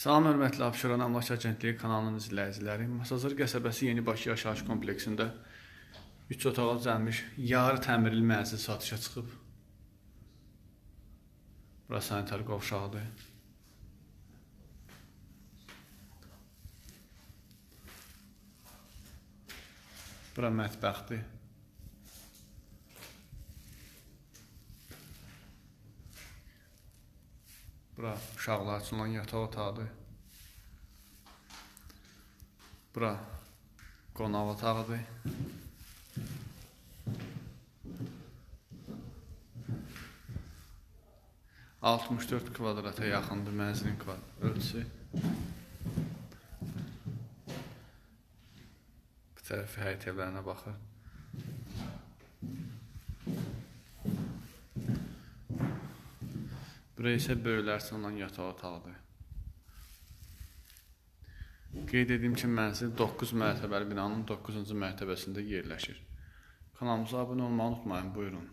Salam hörmətli Abşeron Əmlak Agentliyi kanalının izləyiciləri. Masazır qəsəbəsi Yeni Bakı yaşayış kompleksində 3 otağa düzəlmiş yarı təmirli mənzil satışa çıxıb. Bura sanitar qovşağıdır. Bura mətbəxdir. Bura uşaqlar üçün olan yataq otağıdır. Bura qonaq otağıdır. Altmış dörd kvadrata yaxındır mənzilin ölçüsü. Bu tərəfi həyət evlərinə baxır. Böyüklər üçün olan yataq otağıdır. Qeyd edeyim ki, mənzil 9 mərtəbəli binanın 9-cu mərtəbəsində yerləşir. Kanalımıza abunə olmağı unutmayın. Buyurun.